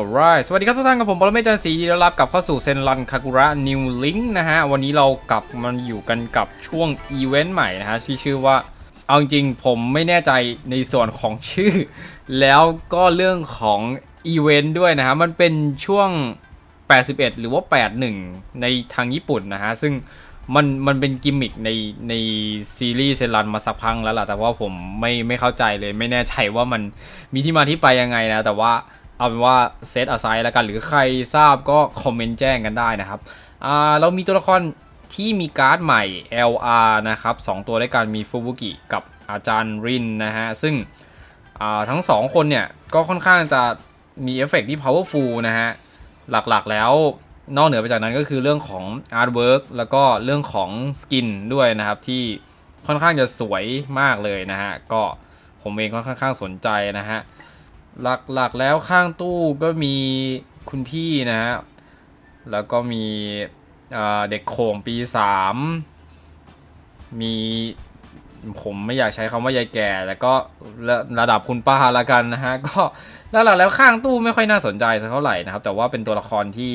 alright สวัสดีครับทุกท่านกับผมปรเมศจันทร์ศรีดีต้อนรับกลับเข้าสู่เซนรันคากุระนิวลิงนะฮะ วันนี้เรากลับมาอยู่กันกับช่วงอีเวนต์ใหม่นะฮะที่ชื่อว่า เอาจริงผมไม่แน่ใจในส่วนของชื่อ แล้วก็เรื่องของอีเวนต์ด้วยนะฮะ มันเป็นช่วง 81 หรือว่า 81 ในทางญี่ปุ่นนะฮะ ซึ่งมันมันเป็นกิมมิคในในซีรีส์เซนรันมาสักพักแล้วล่ะ แต่ว่าผมไม่ไม่เข้าใจเลย ไม่แน่ใจว่ามันมีที่มาที่ไปยังไงนะ แต่ว่า เอาเป็นว่าเซตอาไซแล้วกันหรือใครทราบก็คอมเมนต์แจ้งกันได้นะครับอ่าเรามีตัวละครที่มีการ์ดใหม่ LR นะครับสองตัวด้วยกันมีฟูบุกิกับอาจารย์รินนะฮะ ซึ่งอ่าทั้งสองคนเนี่ย ก็ค่อนข้างจะมีเอฟเฟกต์ที่ powerful นะฮะ หลักๆแล้วนอกเหนือไปจากนั้นก็คือเรื่องของ artwork แล้วก็เรื่องของสกินด้วยนะครับ ที่ค่อนข้างจะสวยมากเลยนะฮะ ก็ผมเองก็ค่อนข้างสนใจนะฮะ หลักๆแล้วข้างตู้ก็มีคุณพี่นะฮะ แล้วก็มีเด็กโขงปีสามมีผมไม่อยากใช้คำว่ายายแก่แต่ก็ระระดับคุณป้าละกันนะฮะ ก็หลักๆแล้วข้างตู้ไม่ค่อยน่าสนใจสักเท่าไหร่นะครับ แต่ว่าเป็นตัวละครที่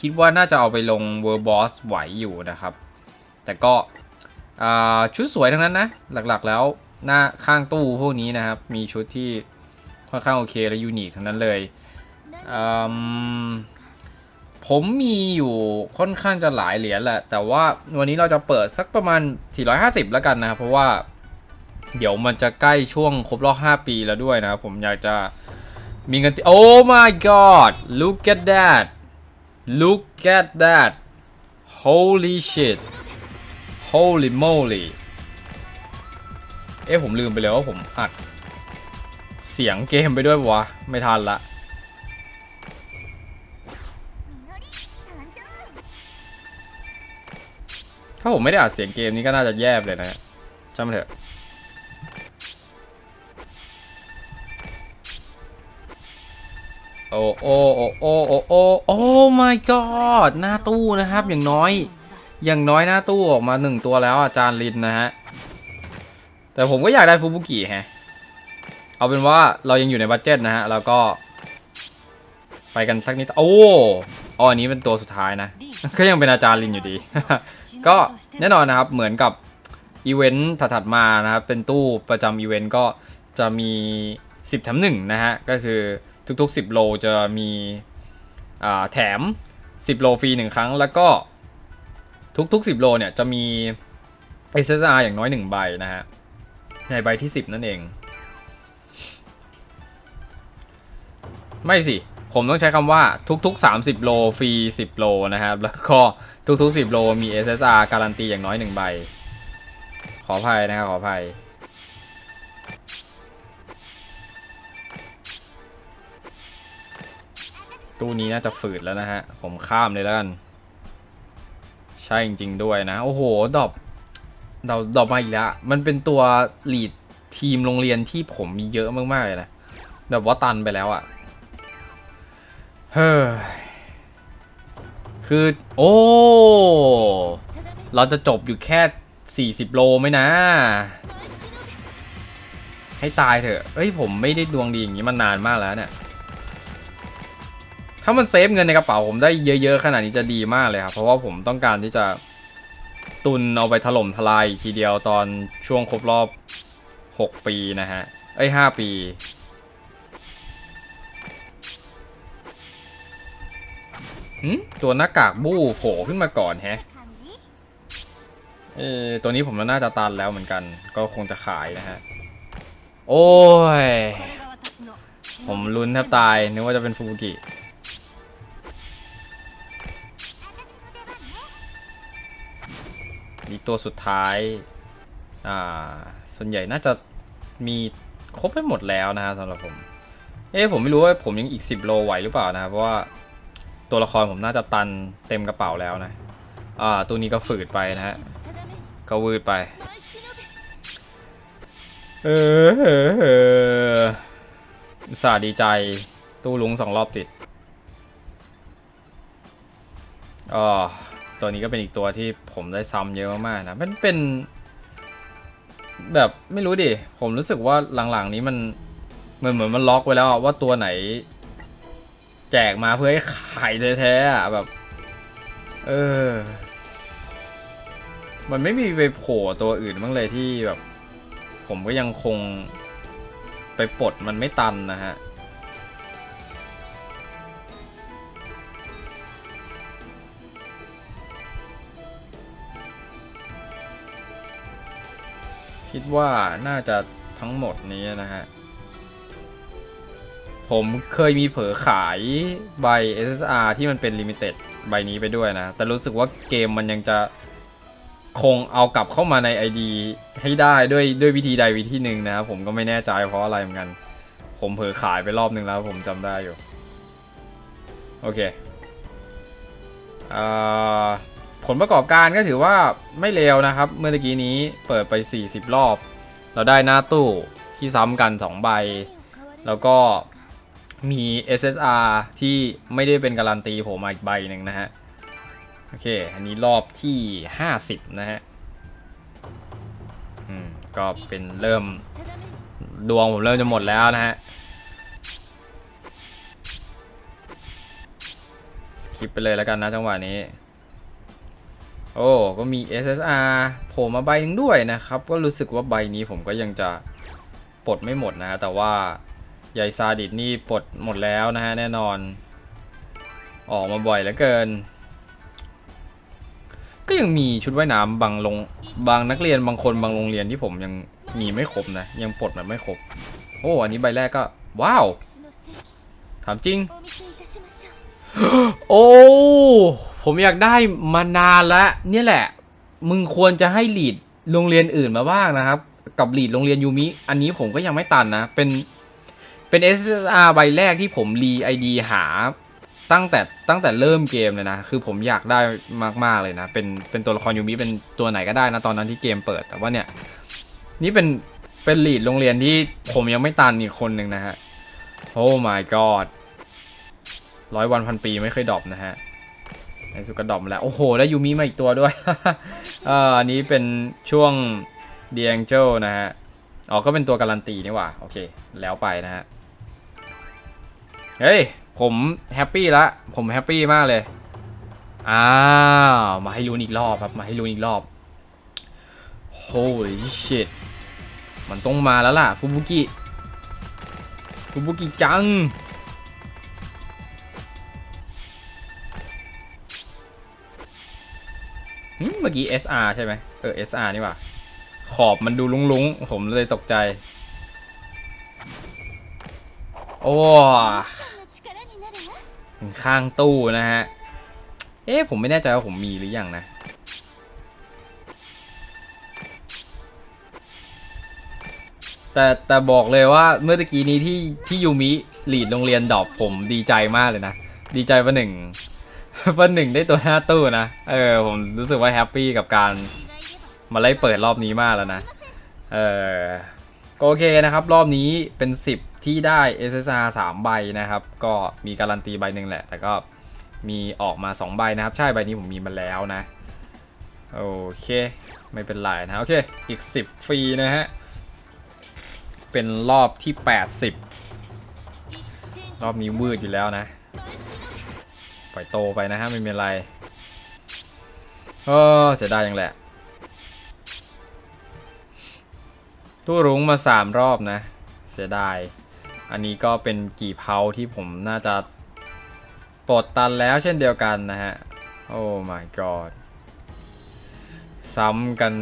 คิดว่าน่าจะเอาไปลงเวอร์บอสไหวอยู่นะครับ แต่ก็ชุดสวยทั้งนั้นนะ หลักๆแล้วหน้าข้างตู้พวกนี้นะครับ มีชุดที่ ค่อนข้างโอเคและยูนิคทั้งนั้นเลยอืมผมมีอยู่ค่อนข้างจะหลายเหรียญแหละ แต่ว่าวันนี้เราจะเปิดสักประมาณ 450 แล้วกันนะครับ เพราะว่าเดี๋ยวมันจะใกล้ช่วงครบรอบ 5 ปีแล้วด้วยนะครับผมอยากจะมีเงินติโอ้ my god look at that look at that holy shit holy moly เอ๊ะผมลืมไปแล้วว่าผมอัด สียงเกมไปด้วยวะ ไม่ทันละ ถ้าผมไม่ได้อัดเสียงเกมนี้ก็น่าจะแย่เลยนะฮะช่างมันเถอะ โอ้โอ้โอ้โอ้โอ้โอ้โอ้ my god หน้าตู้นะครับ อย่างน้อย อย่างน้อยหน้าตู้ออกมาหนึ่งตัวแล้วอาจารย์ลินนะฮะ แต่ผมก็อยากได้ฟูบุกิแฮะ เอาเป็นว่าเรายังอยู่ในบัตเจ็ตนะฮะ แล้วก็ ไปกันสักนิด โอ้อ๋อันนี้เป็นตัวสุดท้ายนะ ก็ยังเป็นอาจารย์ลินอยู่ดี ก็แน่นอนนะครับ เหมือนกับอีเวนต์ถัดๆมานะครับ เป็นตู้ประจำอีเวนต์ก็จะมี 10แถม1นะฮะ ก็คือทุกๆ 10 โลจะมีอ่าแถม 10 โลฟรี1ครั้ง แล้วก็ทุกๆ 10 โลเนี่ยจะมี SSR อย่างน้อย 1 ใบนะฮะ ในใบที่ 10 นั่นเอง ไม่สิ ผมต้องใช้คำว่าทุกๆ 30 โลฟรี 10 โลนะครับ แล้วก็ทุกๆ 10 โลมี SSR การันตีอย่างน้อย 1 ใบ ขออภัยนะครับ ขออภัย ตู้นี้น่าจะฝืดแล้วนะฮะ ผมข้ามเลยแล้วกัน ใช่จริง ๆ ด้วยนะ โอ้โห ดอปดอปดอปมาอีกแล้ว มันเป็นตัวลีดทีมโรงเรียนที่ผมมีเยอะมากๆเลยนะแบบว่าตันไปแล้วอะ เฮ้ยคือโอ้ เราจะจบอยู่แค่ 40 โลไหมนะ ให้ตายเถอะ เอ้ยผมไม่ได้ดวงดีอย่างนี้มานานมากแล้วเนี่ย ถ้ามันเซฟเงินในกระเป๋าผมได้เยอะ ๆ ขนาดนี้จะดีมากเลยครับ เพราะว่าผมต้องการที่จะตุนเอาไปถล่มทลายทีเดียวตอนช่วงครบรอบ 6 ปีนะฮะ เอ้ย 5 ปี หืตัวหน้ากากบู้โผล่ขึ้นมาก่อนแฮะ เออตัวนี้ผมน่าจะตันแล้วเหมือนกัน ก็คงจะขายนะฮะ โอ้ย ผมลุ้นแทบตาย นึกว่าจะเป็นฟูบุกินี่ตัวสุดท้าย อ่า ส่วนใหญ่น่าจะมีครบไปหมดแล้วนะฮะสำหรับผม เอ๊ะผมไม่รู้ว่าผมยังอีก 10 โลไหวหรือเปล่านะครับเพราะว่า ตัวละครผมน่าจะตันเต็มกระเป๋าแล้วนะ อ่า ตัวนี้ก็ฝืดไปนะฮะ ก็วืดไป เออเออเอออุตส่าห์ดีใจ ตู้ลุงสองรอบติดอ๋อตัวนี้ก็เป็นอีกตัวที่ผมได้ซ้ำเยอะมากๆนะ มันเป็น แบบไม่รู้ดิ ผมรู้สึกว่าหลังๆนี้มันเหมือนเหมือนมันล็อกไว้แล้วว่าตัวไหน แจกมาเพื่อให้ขายแท้ๆอะแบบ เออ มันไม่มีไปโผล่ตัวอื่นบ้างเลยที่แบบ ผมก็ยังคงไปปลดมันไม่ตันนะฮะคิดว่าน่าจะทั้งหมดนี้นะฮะ ผมเคยมีเผลอขายใบ SSR ที่มันเป็นลิมิเต็ดใบนี้ไปด้วยนะ แต่รู้สึกว่าเกมมันยังจะคงเอากลับเข้ามาใน ID ให้ได้ด้วยด้วยวิธีใดวิธีหนึ่งนะครับผมก็ไม่แน่ใจเพราะอะไรเหมือนกัน ผมเผลอขายไปรอบหนึ่งแล้วผมจำได้อยู่ โอเคผลประกอบการก็ถือว่าไม่เลวนะครับ เมื่อกี้นี้เปิดไป 40 รอบ เราได้หน้าตู้ที่ซ้ำกัน 2 ใบ แล้วก็ มี SSR ที่ไม่ได้เป็นการันตีผมมาอีกใบหนึ่งนะฮะ โอเค อันนี้รอบที่ 50 นะฮะ อืม ก็เป็นเริ่ม ดวงผมเริ่มจะหมดแล้วนะฮะสคิปไปเลยแล้วกันนะจังหวะนี้ โอ้ ก็มี SSR โผล่มาใบหนึ่งด้วยนะครับ ก็รู้สึกว่าใบนี้ผมก็ยังจะปลดไม่หมดนะฮะ แต่ว่า ใยซาดิสนี่ปลดหมดแล้วนะฮะแน่นอน ออกมาบ่อยเหลือเกิน ก็ยังมีชุดว่ายน้ำบางลงบางนักเรียนบางคนบางโรงเรียนที่ผมยังมีไม่ครบนะ ยังปลดมันไม่ครบ โอ้อันนี้ใบแรกก็ ว้าว ถามจริง โอ้ ผมอยากได้มานานแล้วเนี่ยแหละ มึงควรจะให้หลีดโรงเรียนอื่นมาบ้างนะครับ กับหลีดโรงเรียนยูมิ อันนี้ผมก็ยังไม่ตันนะ เป็น เป็น SSR ใบแรกที่ผมรีไอดีหาตั้งแต่ตั้งแต่เริ่มเกมเลยนะ คือผมอยากได้มากๆเลยนะ เป็นเป็นตัวละครยูมิเป็นตัวไหนก็ได้นะตอนนั้นที่เกมเปิด แต่ว่าเนี่ย นี่เป็นเป็นลีดโรงเรียนที่ผมยังไม่ตันอีกคนหนึ่งนะฮะ โอ้ my god ร้อยวันพันปีไม่เคยดรอปนะฮะในสุกระดรอปแล้วโอ้โห แล้วยูมิมาอีกตัวด้วยเอ่ออันนี้เป็นช่วง The Angel นะฮะ อ๋อ ก็เป็นตัวการันตีนี่หว่า โอเค แล้วไปนะฮะ เฮ้ย ผมแฮปปี้ละผมแฮปปี้มากเลย อ้าว มาให้ลุ้นอีกรอบครับ มาให้ลุ้นอีกรอบ Holy shit มันต้องมาแล้วล่ะฟูบุกิฟูบุกิจัง เมื่อกี้ SR ใช่ไหมเออ SR นี่ว่า ขอบมันดูลุงๆ ผมเลยตกใจ โอ้ข้างตู้นะฮะ เอ๊ะผมไม่แน่ใจว่าผมมีหรือยังนะ แต่แต่บอกเลยว่าเมื่อตะกี้นี้ที่ที่ยูมิหลีดโรงเรียนดอปผมดีใจมากเลยนะ ดีใจว่าหนึ่งวันหนึ่งได้ตัวหน้าตู้นะ เออผมรู้สึกว่าแฮปปี้กับการมาไล่เปิดรอบนี้มากแล้วนะ เออก็โอเคนะครับ รอบนี้เป็น 10 ที่ได้ SSR 3 ใบนะครับ ก็มีการันตีใบหนึ่งแหละ แต่ก็มีออกมา 2 ใบนะครับ ใช่ใบนี้ผมมีมาแล้วนะ โอเค ไม่เป็นไรนะ โอเค อีก 10 ฟรีนะฮะ เป็นรอบที่ 80 รอบนี้วืดอยู่แล้วนะ ปล่อยโตไปนะฮะ ไม่เป็นไรโอ้เสียดายอยังแหละตู้รุ้งมาสามรอบนะ เสียดาย อันนี้ก็เป็นกี่เพาที่ผมน่าจะปลดตันแล้วเช่นเดียวกันนะฮะ โอ้ my god ซ้ำกัน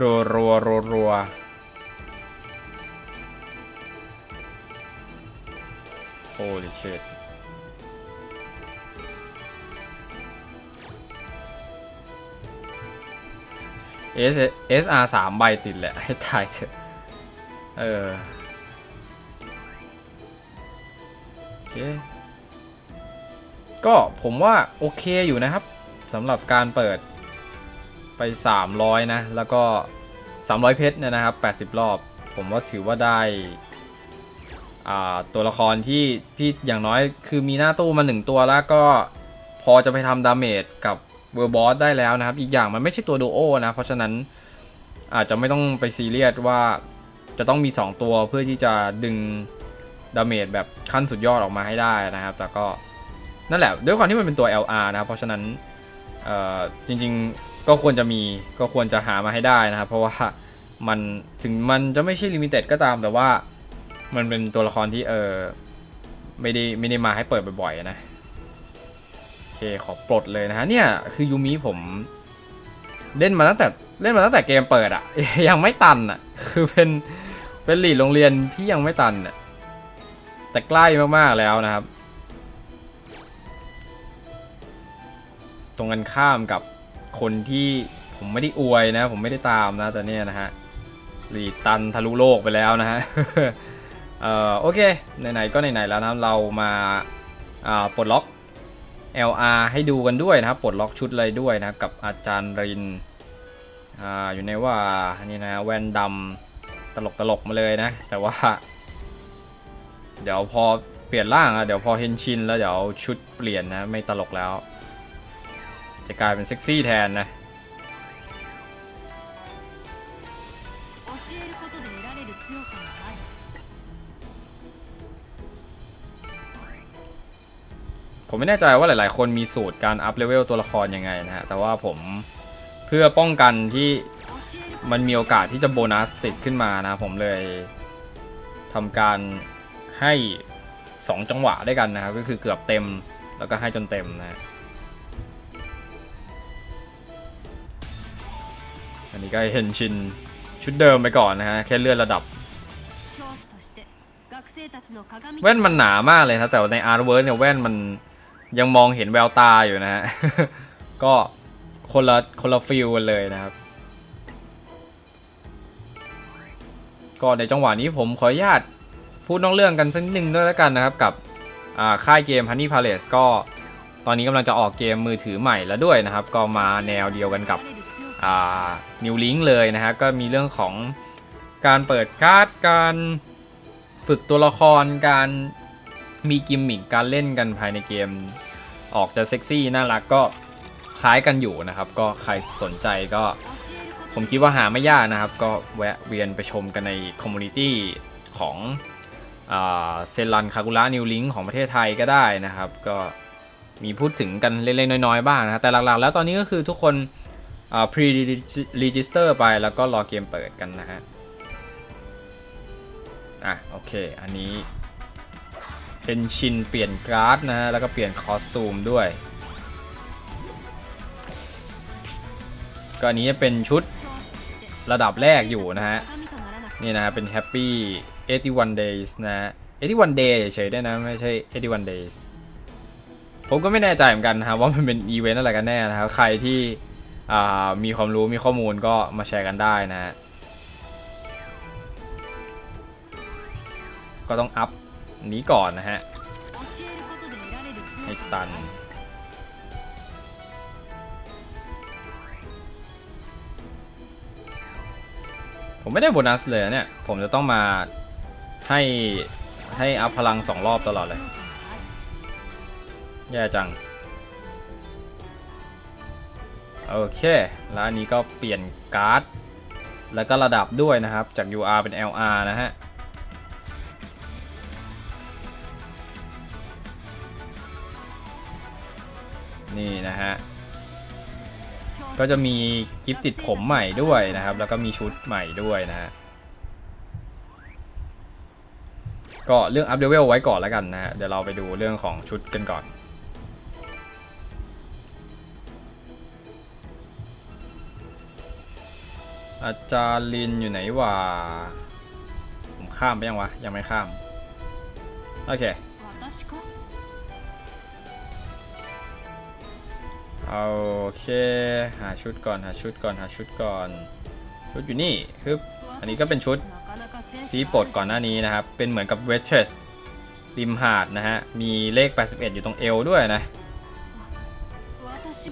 รัวรัวรัวรัวโอ้ดิเชด S SR สามใบติดแหละ ให้ตายเถอะ เออ ก็ผมว่าโอเคอยู่นะครับสำหรับการเปิดไป 300 นะ แล้วก็ 300 เพชรเนี่ยนะครับ 80 รอบ ผมว่าถือว่าได้ตัวละครที่ที่อย่างน้อยคือมีหน้าตู้มา 1 ตัวแล้วก็พอจะไปทำดาเมจกับเวอร์บอสได้แล้วนะครับ อีกอย่างมันไม่ใช่ตัวดูโอนะ เพราะฉะนั้นอาจจะไม่ต้องไปซีเรียสว่าจะต้องมี 2 ตัวเพื่อที่จะดึง ดาเมจแบบขั้นสุดยอดออกมาให้ได้นะครับ แต่ก็นั่นแหละด้วยความที่มันเป็นตัว LR นะครับ เพราะฉะนั้นจริงๆก็ควรจะมีก็ควรจะหามาให้ได้นะครับ เพราะว่ามันถึงมันจะไม่ใช่ลิมิเต็ดก็ตามแต่ว่ามันเป็นตัวละครที่เออไม่ได้ไม่ได้มาให้เปิดบ่อยๆนะโอเคขอปลดเลยนะฮะเนี่ยคือยูมิผมเล่นมาตั้งแต่เล่นมาตั้งแต่เกมเปิดอะยังไม่ตันอะคือเป็นเป็นหลีดโรงเรียนที่ยังไม่ตันอะ แต่ใกล้มากๆแล้วนะครับ ตรงกันข้ามกับคนที่ผมไม่ได้อวยนะ ผมไม่ได้ตามนะแต่เนี่ยนะฮะลีตันทะลุโลกไปแล้วนะฮะเอ่อโอเคไหนๆก็ไหนๆแล้วนะเรามาอ่าปลดล็อก LR ให้ดูกันด้วยนะครับ ปลดล็อกชุดเลยด้วยนะครับกับอาจารย์รินอ่าอยู่ในว่านี่นะแว่นดำตลกตลกๆมาเลยนะ แต่ว่า เดี๋ยวพอเปลี่ยนร่างอะเดี๋ยวพอเห็นชินแล้วเดี๋ยวชุดเปลี่ยนนะไม่ตลกแล้ว จะกลายเป็นเซ็กซี่แทนนะผมไม่แน่ใจว่าหลาย ๆ คนมีสูตรการอัพเลเวลตัวละครยังไงนะฮะ แต่ว่าผมเพื่อป้องกันที่มันมีโอกาสที่จะโบนัสติดขึ้นมานะ ผมเลยทำการ ให้ 2 จังหวะด้วยกันนะครับ ก็คือเกือบเต็มแล้วก็ให้จนเต็มนะอันนี้ก็เห็นชินชุดเดิมไปก่อนนะฮะแค่เลื่อนระดับแว่นมันหนามากเลยนะแต่ในอาร์เวิร์เนี่ยแว่นมันยังมองเห็นแววตาอยู่นะฮะ ก็คนละคนละฟิลกันเลยนะครับ ก็ในจังหวะนี้ผมขออนุญาต พูดนอกเรื่องกันสักนิดนึงด้วยแล้วกันนะครับ กับค่ายเกม Honey Palace ก็ตอนนี้กำลังจะออกเกมมือถือใหม่แล้วด้วยนะครับ ก็มาแนวเดียวกันกับ New Link เลยนะฮะก็มีเรื่องของการเปิดการ์ดการฝึกตัวละครการมีกิมมิคการเล่นกันภายในเกมออกจะเซ็กซี่น่ารักก็คล้ายกันอยู่นะครับ ก็ใครสนใจก็ ผมคิดว่าหาไม่ยากนะครับ ก็แวะเวียนไปชมกันในคอมมูนิตี้ของ เซรันคากุระนิวลิงของประเทศไทยก็ได้นะครับ ก็มีพูดถึงกันเล็กๆน้อยๆบ้างนะแต่หลักๆ แล้วตอนนี้ก็คือทุกคนพรีรีจิสเตอร์ไปแล้วก็รอเกมเปิดกันนะฮะอะโอเค อันนี้เป็นชินเปลี่ยนการ์ดนะฮะ แล้วก็เปลี่ยนคอสตูมด้วย ก็อันนี้เป็นชุดระดับแรกอยู่นะฮะ นี่นะฮะ เป็นแฮปปี้ 81 days นะ81 day เฉยๆได้นะ ไม่ใช่81 days ผมก็ไม่แน่ใจเหมือนกันนะว่ามันเป็นอีเวนต์อะไรกันแน่นะครับ ใครที่มีความรู้มีข้อมูลก็มาแชร์กันได้นะะก็ต้องอัพนี้ก่อนนะฮะให้ตัน ผมไม่ได้โบนัสเลยเนี่ย ผมจะต้องมา ให้ให้อัพพลังสองรอบตลอดเลย แย่จัง โอเค แล้วอันนี้ก็เปลี่ยนการ์ด แล้วก็ระดับด้วยนะครับ จาก UR เป็น LR นะฮะนี่นะฮะ ก็จะมีกิฟติดผมใหม่ด้วยนะครับ แล้วก็มีชุดใหม่ด้วยนะฮะ ก็เรื่องอัพเดเวลไว้ก่อนแล้วกันนะฮะ เดี๋ยวเราไปดูเรื่องของชุดกันก่อน อาจารย์ลินอยู่ไหนวะ ผมข้ามไปยังวะ ยังไม่ข้าม โอเคโอเค หาชุดก่อน หาชุดก่อน หาชุดก่อน ชุดอยู่นี่ฮึบ อันนี้ก็เป็นชุด ที่ปลดก่อนหน้านี้นะครับ เป็นเหมือนกับเวทเทสริมหาดนะฮะ มีเลข 81 อยู่ตรงเอวด้วยนะ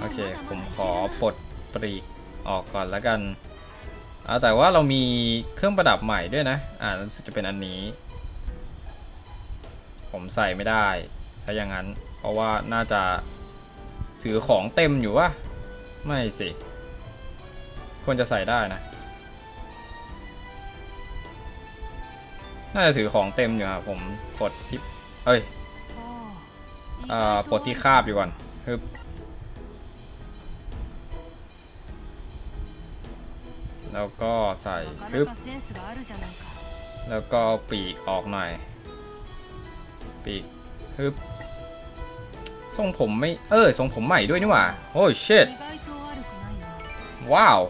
โอเค ผมขอปลดปรีกออกก่อนแล้วกันอาแต่ว่าเรามีเครื่องประดับใหม่ด้วยนะ อ่ารู้สึกจะเป็นอันนี้ ผมใส่ไม่ได้ใช้อย่างนั้น เพราะว่าน่าจะถือของเต็มอยู่วะไม่สิ ควรจะใส่ได้นะ น่าจะถือของเต็มอยู่ครับผมกดที่เอ้ยเอ่อกดที่คาบอยู่ก่อนฮึบแล้วก็ใส่ฮึบแล้วก็ปีกออกหน่อย ปีกฮึบทรงผมไม่ เออทรงผมใหม่ด้วยนี่หว่า โอ้ยเชดว้าว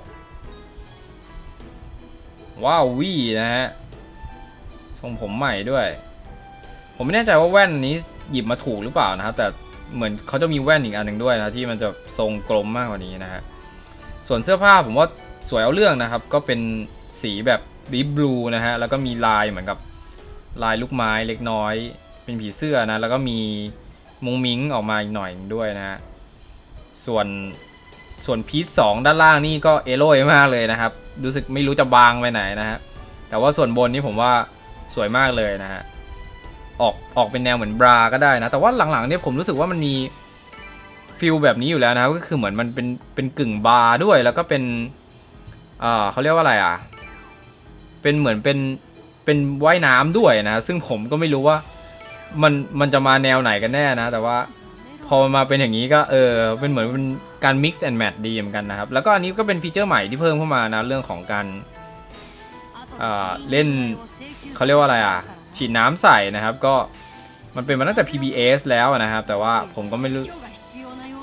ว้าววี่นะฮะ ทรงผมใหม่ด้วย ผมไม่แน่ใจว่าแว่นนี้หยิบมาถูกหรือเปล่านะครับ แต่เหมือนเขาจะมีแว่นอีกอันหนึ่งด้วยนะที่มันจะทรงกลมมากกว่านี้นะฮะส่วนเสื้อผ้าผมว่าสวยเอาเรื่องนะครับ ก็เป็นสีแบบดีบลูนะฮะแล้วก็มีลายเหมือนกับลายลูกไม้เล็กน้อย เป็นผีเสื้อนะ แล้วก็มีมุงมิงออกมาอีกหน่อยด้วยนะฮะส่วนส่วนพีซสองด้านล่างนี่ก็เอโร่มากเลยนะครับ รู้สึกไม่รู้จะบางไปไหนนะฮะแต่ว่าส่วนบนนี่ผมว่า สวยมากเลยนะฮะ ออกออกเป็นแนวเหมือนบราก็ได้นะ แต่ว่าหลังๆเนี่ยผมรู้สึกว่ามันมีฟิลแบบนี้อยู่แล้วนะ ก็คือเหมือนมันเป็นเป็นกึ่งบาร์ด้วย แล้วก็เป็นอ่าเขาเรียกว่าอะไรอะ เป็นเหมือนเป็นเป็นว่ายน้ำด้วยนะ ซึ่งผมก็ไม่รู้ว่ามันมันจะมาแนวไหนกันแน่นะ แต่ว่าพอมาเป็นอย่างนี้ก็เออเป็นเหมือนเป็นการ mix and match ดีเหมือนกันนะครับ แล้วก็อันนี้ก็เป็นฟีเจอร์ใหม่ที่เพิ่มเข้ามานะ เรื่องของการอ่าเล่น เขาเรียกว่าอะไรอะ ฉีดน้ำใส่นะครับ ก็มันเป็นมาตั้งแต่ PBS แล้วนะครับ แต่ว่าผมก็ไม่รู้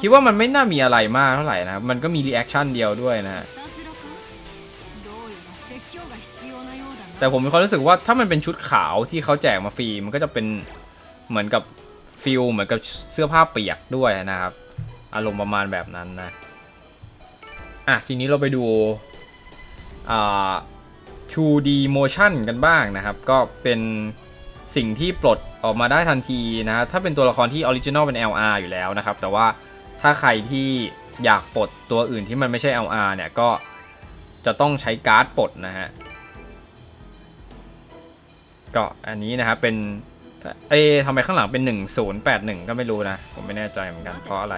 คิดว่ามันไม่น่ามีอะไรมากเท่าไหร่นะครับ มันก็มี reaction เดียวด้วยนะฮะแต่ผมมีความรู้สึกว่าถ้ามันเป็นชุดขาวที่เขาแจกมาฟรีมันก็จะเป็นเหมือนกับฟิลเหมือนกับเสื้อผ้าเปียกด้วยนะครับ อารมณ์ประมาณแบบนั้นนะ อะทีนี้เราไปดูอ่า 2D motion กันบ้างนะครับ ก็เป็นสิ่งที่ปลดออกมาได้ทันทีนะ ถ้าเป็นตัวละครที่ออริจินอลเป็น LR อยู่แล้วนะครับ แต่ว่าถ้าใครที่อยากปลดตัวอื่นที่มันไม่ใช่ LR เนี่ยก็จะต้องใช้การ์ดปลดนะฮะ ก็อันนี้นะครับเป็นเอ๊ทำไมข้างหลังเป็น 1081 ก็ไม่รู้นะ ผมไม่แน่ใจเหมือนกันเพราะอะไร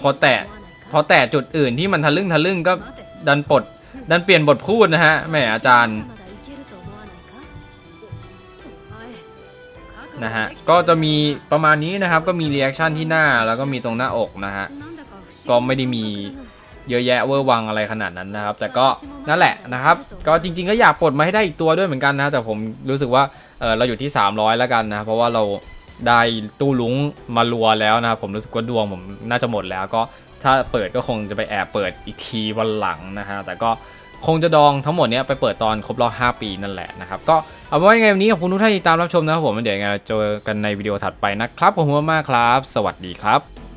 พอแตะพอแตะจุดอื่นที่มันทะลึ่งทะลึ่งก็ดันปลดดันเปลี่ยนบทพูดนะฮะแหมอาจารย์นะฮะก็จะมีประมาณนี้นะครับก็มีเรีแอคชั่นที่หน้าแล้วก็มีตรงหน้าอกนะฮะก็ไม่ได้มีเยอะแยะเวอร์วังอะไรขนาดนั้นนะครับ แต่ก็นั่นแหละนะครับ ก็จริง ๆ ก็อยากปลดมาให้ได้อีกตัวด้วยเหมือนกันนะ แต่ผมรู้สึกว่าเออเราอยู่ที่ 300 แล้วกันนะเพราะว่าเรา ได้ตู้ลุงมารัวแล้วนะครับผมรู้สึกว่าดวงผมน่าจะหมดแล้วก็ถ้าเปิดก็คงจะไปแอบเปิดอีกทีวันหลังนะฮะแต่ก็คงจะดองทั้งหมดเนี้ยไปเปิดตอนครบรอบ5ปีนั่นแหละนะครับ ก็เอาไว้ไงวันนี้ขอบคุณทุกท่านที่ติดตามรับชมนะครับผมเดี๋ยวไงเจอกันในวิดีโอถัดไปนะครับขอบคุณมากครับ สวัสดีครับ